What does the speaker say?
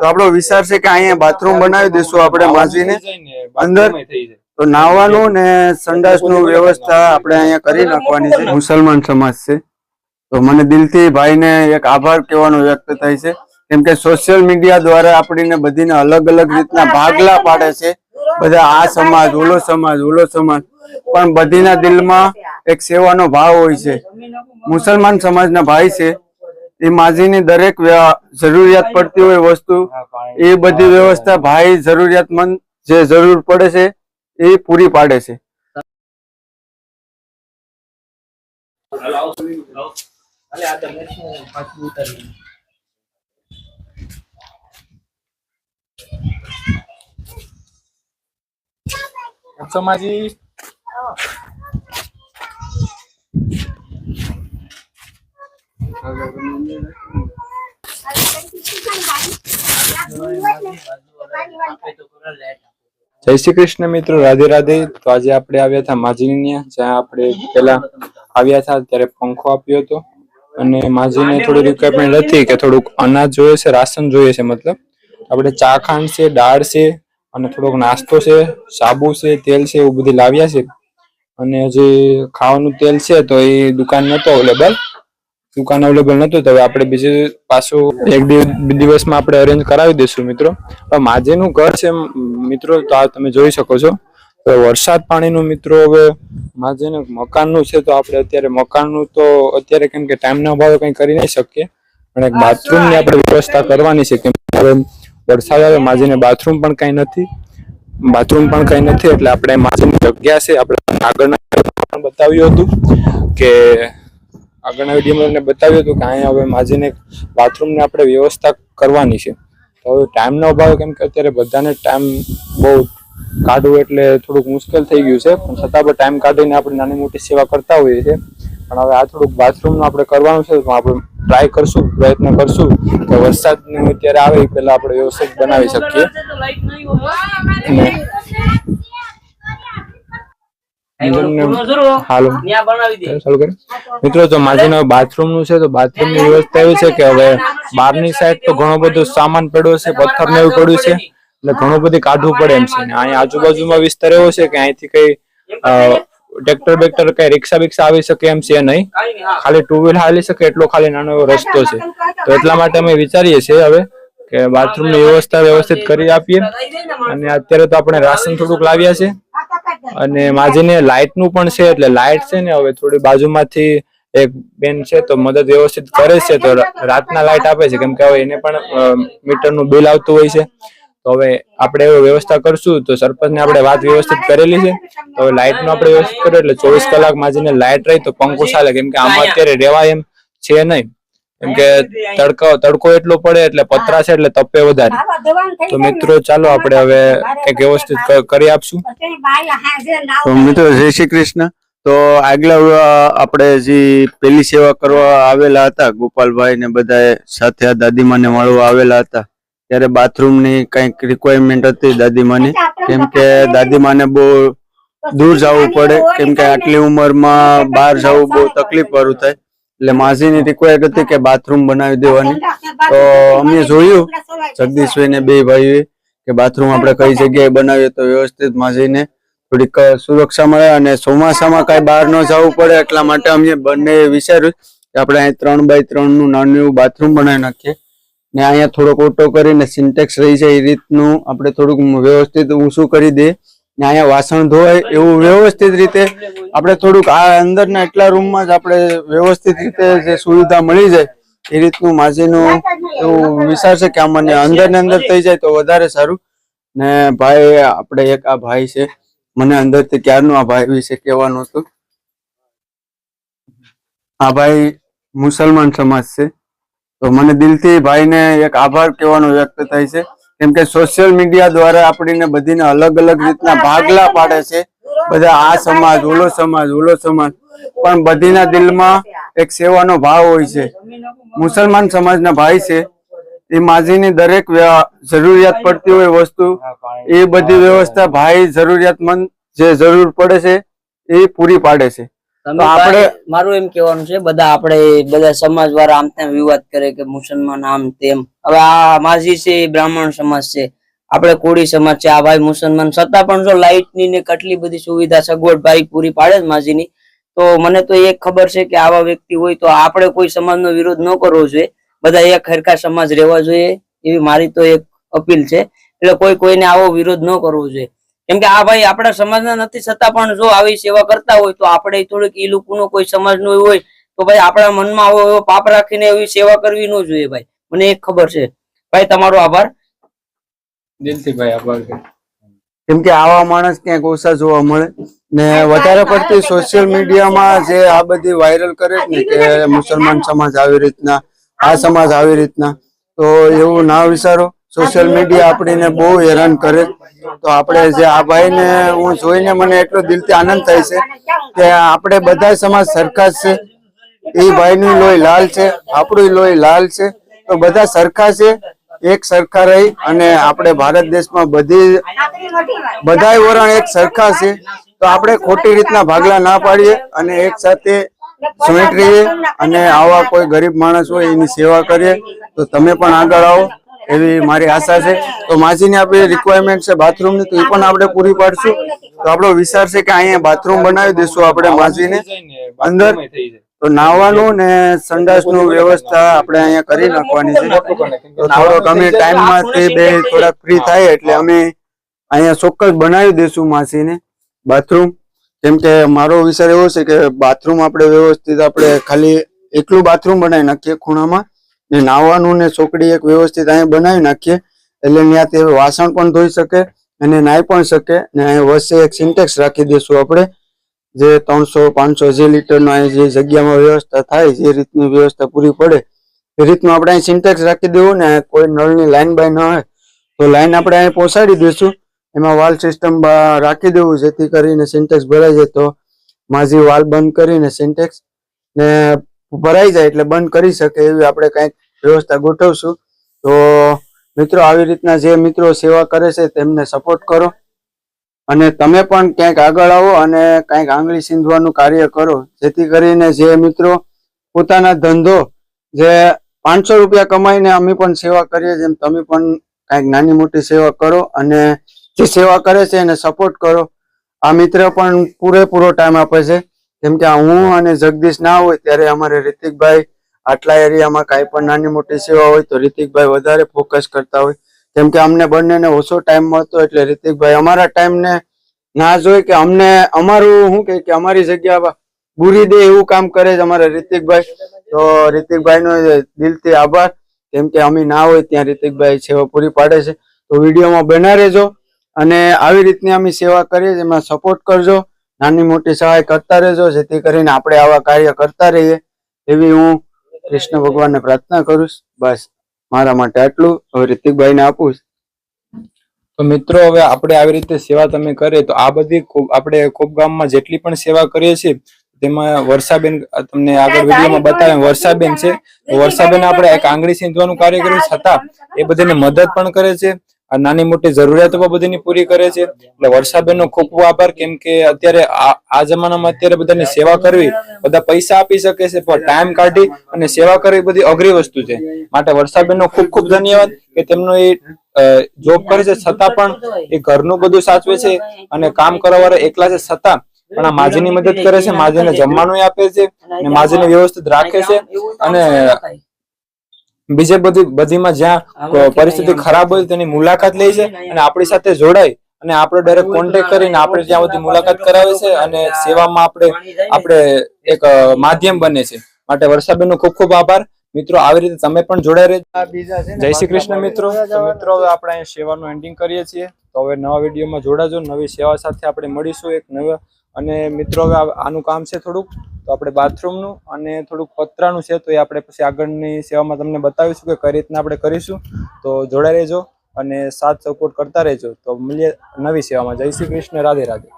તો આપણો વિચાર છે કે અહીંયા બાથરૂમ બનાવી દઈશું આપણે માસીને અંદર તો નાવાનું ને સંડાસનું વ્યવસ્થા આપણે અહીંયા કરી નાખવાની છે. મુસલમાન સમાજ છે. તો મને દિલથી ભાઈને એક આભાર કહેવાનો વ્યક્ત થાય છે. કેમ કે સોશિયલ મીડિયા દ્વારા આપણને બધીને અલગ અલગ રીતના ભાગલા પાડે છે. બધા આ સમાજ ઓલો સમાજ ઓલો સમાજ. પણ બધીના દિલમાં એક સેવાનો ભાવ હોય છે. મુસલમાન સમાજના ભાઈ છે. એ માજીની દરેક જરૂરિયાત પડતી હોય વસ્તુ, એ બધી વ્યવસ્થા ભાઈ જરૂરિયાતમંદ જે જરૂર પડે છે, એ પૂરી પાડે છે. સમાજી જય શ્રી કૃષ્ણ મિત્રો, રાધે રાધે. તો આજે આપણે આવ્યા હતા માજીની જ્યાં આપણે પેલા આવ્યા હતા, ત્યારે પંખો આપ્યો હતો. અને માજીને થોડી રિક્વાયરમેન્ટ હતી કે થોડુંક અનાજ જોઈએ છે, રાશન જોઈએ છે, મતલબ. આપણે ચા ખાંડ છે, દાળ છે, અને થોડોક નાસ્તો છે, સાબુ છે, તેલ છે, એવું બધું લાવ્યા છે. અને હજી ખાવાનું તેલ છે, તો એ દુકાન નતો અવેલેબલ દુકાન અવેલેબલ નતું તો હવે આપણે બીજે પાછું એક બે દિવસમાં આપણે અરેન્જ કરાવી દઈશું મિત્રો. માજેનું ઘર છે મિત્રો તો આ તમે જોઈ શકો છો. તો વરસાદ પાણીનું મિત્રો હવે માજેને મકાનનું છે તો આપણે અત્યારે મકાનનું તો અત્યારે કેમ કે ટાઈમના અભાવે કંઈ કરી નહીં શકીએ. પણ બાથરૂમની આપણે વ્યવસ્થા કરવાની છે કેમ કે હવે વરસાદ આવે માજીને બાથરૂમ પણ કંઈ નથી. બાથરૂમ પણ કંઈ નથી એટલે આપણે માજીની જગ્યા છે આપણે આગળના બતાવ્યું હતું કે આગળના વિડીયોમાં તમને બતાવ્યું હતું કે અહીંયા હવે માજીને બાથરૂમની આપણે વ્યવસ્થા કરવાની છે. તો હવે ટાઈમનો અભાવ કેમ કે અત્યારે બધાને ટાઈમ બહુ કાઢવું એટલે થોડુંક મુશ્કેલ થઈ ગયું છે. પણ છતાં પણ ટાઈમ કાઢીને આપણે નાની મોટી સેવા કરતા હોઈએ છીએ. પણ હવે આ થોડુંક બાથરૂમનું આપણે કરવાનું છે તો આપણે ટ્રાય કરશું પ્રયત્ન કરશું કે વરસાદનું અત્યારે આવે એ પહેલાં આપણે વ્યવસ્થિત બનાવી શકીએ. મિત્રો જો માજીનો બાથરૂમનું છે તો બાથરૂમની વ્યવસ્થા એવી છે કે હવે બહારની સાઈડ તો ઘણો બધો સામાન પડ્યો છે પથ્થર ને એવું પડ્યું છે એટલે ઘણું બધું કાઢવું પડે એમ છે. અહીંયા આજુબાજુમાં વિસ્તાર એવો છે કે અહીંથી કઈ ટ્રેક્ટર બેક્ટર કઈ રિક્ષા બિક્ષા આવી શકે એમ છે નહીં. ખાલી ટુ વ્હીલ હાલી શકે એટલો ખાલી નાનો એવો રસ્તો છે. તો એટલા માટે અમે વિચારીએ છીએ હવે કે બાથરૂમની વ્યવસ્થા વ્યવસ્થિત કરી આપીએ. અને અત્યારે તો આપણે રાશન થોડુંક લાવ્યા છે. અને માજીને લાઇટનું પણ છે એટલે લાઇટ છે ને હવે થોડી બાજુમાંથી એક બેન છે તો મદદ વ્યવસ્થિત કરે છે તો રાતના લાઇટ આપે છે. કેમ કે હવે એને પણ મીટરનું બિલ આવતું હોય છે. તો હવે આપણે એવો વ્યવસ્થા કરશું. તો સરપંચ ને આપણે વાત વ્યવસ્થિત કરેલી છે. તો હવે લાઇટનું આપણે વ્યવસ્થિત કરીએ એટલે ચોવીસ કલાક માજીને લાઇટ રહી તો પંખો ચાલે. કેમ કે આમાં અત્યારે રેવાય એમ છે નહીં. કેમ કે તડકો તડકો એટલો પડે એટલે પતરા છે એટલે તપે વધારે. તો મિત્રો ચાલો આપણે હવે કંઈક વ્યવસ્થિત કરી આપશું. તો મિત્રો જય શ્રી કૃષ્ણ. તો આગલા આપણે જે પેલી સેવા કરવા આવેલા હતા ગોપાલભાઈ ને બધા સાથે આ દાદીમાને મળવા આવેલા હતા ત્યારે બાથરૂમની કંઈક રિક્વાયરમેન્ટ હતી દાદીમાની. કેમ કે દાદીમાને બહુ દૂર જવું પડે કેમ કે આટલી ઉંમરમાં બહાર જવું બહુ તકલીફ વાળું થાય. એટલે માસીની રિક્વાયર હતી કે બાથરૂમ બનાવી દેવાની. તો અમે જોયું જગદીશભાઈ ને બે ભાઈઓએ કે બાથરૂમ આપણે કઈ જગ્યાએ બનાવીએ તો વ્યવસ્થિત માસીને થોડીક સુરક્ષા મળે અને ચોમાસામાં કઈ બહાર ન જવું પડે એટલા માટે અમે બંને વિચાર્યું કે આપણે અહીં ત્રણ બાય ત્રણનું નાનું એવું બાથરૂમ બનાવી નાખીએ. ને અહીંયા થોડોક ઓટો કરીને સિન્ટેક્સ રહી જાય એ રીતનું આપણે થોડુંક વ્યવસ્થિત ઊંચું કરી દઈએ. અહીંયા વાસણ ધોવાય એવું વ્યવસ્થિત રીતે આપણે થોડુંક આ અંદરના એટલા રૂમમાં જ આપણે વ્યવસ્થિત રીતે જે સુવિધા મળી જાય એ રીતનું માજીનું એવું વિચાર છે કે આમાં અંદર ને અંદર થઈ જાય તો વધારે સારું. ને ભાઈ આપણે એક આ ભાઈ છે. મને અંદરથી ક્યારનું આ ભાઈ વિશે કહેવાનું હતું? આ ભાઈ મુસલમાન સમાજ છે. તો મને દિલથી ભાઈને એક આભાર કહેવાનો વ્યક્ત થાય છે. કેમ કે સોશિયલ મીડિયા દ્વારા આપણને બધીને અલગ અલગ રીતના ભાગલા પાડે છે. બધા આ સમાજ ઓલો સમાજ ઓલો સમાજ. પણ બધીના દિલમાં એક સેવાનો ભાવ હોય છે. મુસલમાન સમાજના ભાઈ છે. એ માજીની દરેક જરૂરિયાત પડતી હોય વસ્તુ એ બધી વ્યવસ્થા ભાઈ જરૂરિયાતમંદ જે જરૂર પડે છે એ પૂરી પાડે છે. આપણે- મારું એમ કહેવાનું છે બધા આપણે બધા સમાજ વાળા આમ ત્યાં વિવાદ કરે કે મુસલમાન આમ તેમ. હવે આ માઝી છે એ બ્રાહ્મણ સમાજ છે. આપણે કોળી સમાજ છે આ ભાઈ મુસલમાન. છતાં પણ જો લાઇટની ને કેટલી બધી સુવિધા સગવડ ભાઈ પૂરી પાડે છે માઝીની તો મને તો એક ખબર છે કે આવા વ્યક્તિ હોય તો આપણે કોઈ સમાજનો વિરોધ ન કરવો જોઈએ. બધા એક હરખા સમાજ રહેવા જોઈએ. એવી મારી તો એક અપીલ છે. એટલે કોઈ કોઈને આવો વિરોધ ન કરવો જોઈએ. કેમ કે આ ભાઈ આપણા સમાજના નથી છતાં પણ જો આવી સેવા કરતા હોય તો આપણે થોડીક એ લોકોનો કોઈ સમાજનું હોય તો ભાઈ આપણા મનમાં આવો એવો પાપ રાખીને એવી સેવા કરવી ન જોઈએ ભાઈ. મને એક ખબર છે. ભાઈ તમારો આભાર. દિલથી ભાઈ આભાર કેમ કે આવા માણસ ક્યાંક ઓછા જોવા મળે ને વધારે પડતી સોશિયલ મીડિયામાં જે આ બધી વાયરલ કરે છે ને કે મુસલમાન સમાજ આવી રીતના આ સમાજ આવી રીતના તો એવું ના વિચારો. સોશિયલ મીડિયા આપણને બહુ હેરાન કરે. તો આપણે જે આ ભાઈને હું જોઈને મને એટલો દિલથી આનંદ થાય છે કે આપણે બધા સમાજ સરખા છે. એ ભાઈનું લોહી લાલ છે આપણું લોહી લાલ છે. તો બધા સરખા છે એક સરખા રહી અને આપણે ભારત દેશમાં બધી બધાય વરણ એક સરખા છે. તો આપણે ખોટી રીતના ભાગલા ના પાડીએ અને એક સાથે જોઈન્ટ રહીએ અને આવા કોઈ ગરીબ માણસ હોય એની સેવા કરીએ. તો તમે પણ આગળ આવો. એવી મારી આશા છે. તો માસીની આપણી રિક્વાયરમેન્ટ છે બાથરૂમની તો એ પણ આપણે પૂરી પાડશું. તો આપણો વિચાર છે કે અહીંયા બાથરૂમ બનાવી દઈશું આપણે માસીને. અંદર તો નાવાનું ને સંડાસનું વ્યવસ્થા આપણે અહીંયા કરી નાખવાની છે. તો થોડોક અમે ટાઈમમાંથી બે થોડાક ફ્રી થાય એટલે અમે અહીંયા ચોક્કસ બનાવી દઈશું માસીને બાથરૂમ કેમ કે મારો વિચાર એવો છે કે બાથરૂમ આપણે વ્યવસ્થિત આપણે ખાલી એકલું બાથરૂમ બનાવી નાખીએ ખૂણામાં ને નાવાનું ને ચોકડી એક વ્યવસ્થિત અહીંયા બનાવી નાખીએ, એટલે ત્યાં તે વાસણ પણ ધોઈ શકે અને નાહી પણ શકે ને અહીંયા વચ્ચે એક સિન્ટેક્સ રાખી દઈશું આપણે, જે ત્રણસો, પાંચસો જે લીટરનો અહીં જે જગ્યામાં વ્યવસ્થા થાય, જે રીતની વ્યવસ્થા પૂરી પડે, એ રીતનું આપણે અહીં સિન્ટેક્સ રાખી દેવું ને કોઈ નળની લાઈન બાય ન હોય, તો લાઈન આપણે અહીં પહોંચાડી દઈશું. એમાં વાલ સિસ્ટમ રાખી દેવું, જેથી કરીને સિન્ટેક્સ ભરાઈ જાય તો માજી વાલ બંધ કરીને સિન્ટેક્સ ને ભરાઈ જાય એટલે બંધ કરી શકે એવી આપણે કંઈક વ્યવસ્થા ગોઠવશું. તો મિત્રો, આવી રીતના જે મિત્રો સેવા કરે છે તેમને સપોર્ટ કરો. અને તમે પણ ક્યાંક આગળ આવો અને કંઈક આંગળી સીંધવાનું કાર્ય કરો. જેથી કરીને જે મિત્રો પોતાના ધંધો જે પાંચસો રૂપિયા કમાઈને અમે પણ સેવા કરીએ જેમ તમે પણ કંઈક નાની મોટી સેવા કરો અને જે સેવા કરે છે એને સપોર્ટ કરો. આ મિત્ર પણ પૂરેપૂરો ટાઈમ આપે છે. કેમ કે હું અને જગદીશ ના હોય ત્યારે અમારે રિતિકભાઈ આટલા એરિયામાં કાંઈ પણ નાની મોટી સેવા હોય તો રિતિકભાઈ વધારે ફોકસ કરતા હોય. કેમ કે અમને બંનેને ઓછો ટાઈમ મળતો એટલે રિતિકભાઈ અમારા ટાઈમને ના જોઈ કે અમને અમારું શું કે કે અમારી જગ્યા બુરી દે એવું કામ કરે છે અમારા રિતિકભાઈ. તો રિતિકભાઈનો દિલથી આભાર. કેમ કે અમે ના હોય ત્યાં રિતિકભાઈ સેવા પૂરી પાડે છે. તો વિડીયોમાં બના રહેજો અને આવી રીતની અમે સેવા કરીએ એમાં સપોર્ટ કરજો. નાની મોટી સહાય કરતા રહેજો જેથી કરીને આપણે આવા કાર્ય કરતા રહીએ. એવી હું કૃષ્ણ ભગવાનને પ્રાર્થના કરું બસ મારા માટે આટલું. હવે રિતિકભાઈને આપું તો મિત્રો હવે આપણે આવી રીતે સેવા તમે કરે તો આ બધી આપણે ખૂબ ગામમાં જેટલી પણ સેવા કરીએ છીએ તેમાં વર્ષાબેન તમને આગળ વિડીયોમાં બતાવે વર્ષાબેન છે. વર્ષાબેન આપણે એક આંગળી સીંધવાનું કાર્ય કર્યું છતાં એ બધાને મદદ પણ કરે છે. આ નાની મોટી જરૂરિયાતો પણ બધીની પૂરી કરે છે. એટલે વર્ષાબેન નો ખૂબ ખૂબ આભાર, કેમ કે અત્યારે આ જમાનામાં અત્યારે બધાની સેવા કરવી, બધા પૈસા આપી શકે છે, પણ ટાઈમ કાઢી અને સેવા કરવી બધી અઘરી વસ્તુ છે. માટે વર્ષાબેન નો ખૂબ ખૂબ ધન્યવાદ કે તેમનો એ જોબ કરે છે. છતાં પણ એ ઘરનું બધું સાચવે છે અને કામ કરવા વાળા એકલા છે છતાં પણ આ માજીની મદદ કરે છે. માજીને જમવાનું આપે છે અને માજીને વ્યવસ્થિત રાખે છે અને બીજે બધી બધીમાં જ્યાં પરિસ્થિતિ ખરાબ હોય તેની મુલાકાત લે છે અને આપણી સાથે જોડાય અને આપણે ડાયરેક્ટ કોન્ટેક્ટ કરીને આપણે ત્યાં બધી મુલાકાત કરાવે છે અને સેવામાં આપણે આપણે એક માધ્યમ બને છે. માટે વર્ષાબેન નો ખૂબ ખૂબ આભાર. મિત્રો આવી રીતે તમે પણ જોડાઈ રહેજો. જય શ્રી કૃષ્ણ મિત્રો. મિત્રો હવે આપણે અહીંયા સેવાનું એન્ડિંગ કરીએ છીએ. તો હવે નવા વિડીયોમાં જોડાજો. નવી સેવા સાથે આપણે મળીશું એક નવા. અને મિત્રો હવે આનું કામ છે થોડુંક. તો આપણે બાથરૂમનું અને થોડુંક પતરાનું છે તો એ આપણે પછી આગળની સેવામાં તમને બતાવીશું કે કઈ રીતના આપણે કરીશું. તો જોડાઈ રહેજો અને સાથ સપોર્ટ કરતા રહેજો. તો મળીએ નવી સેવામાં. જય શ્રી કૃષ્ણ. રાધે રાધે.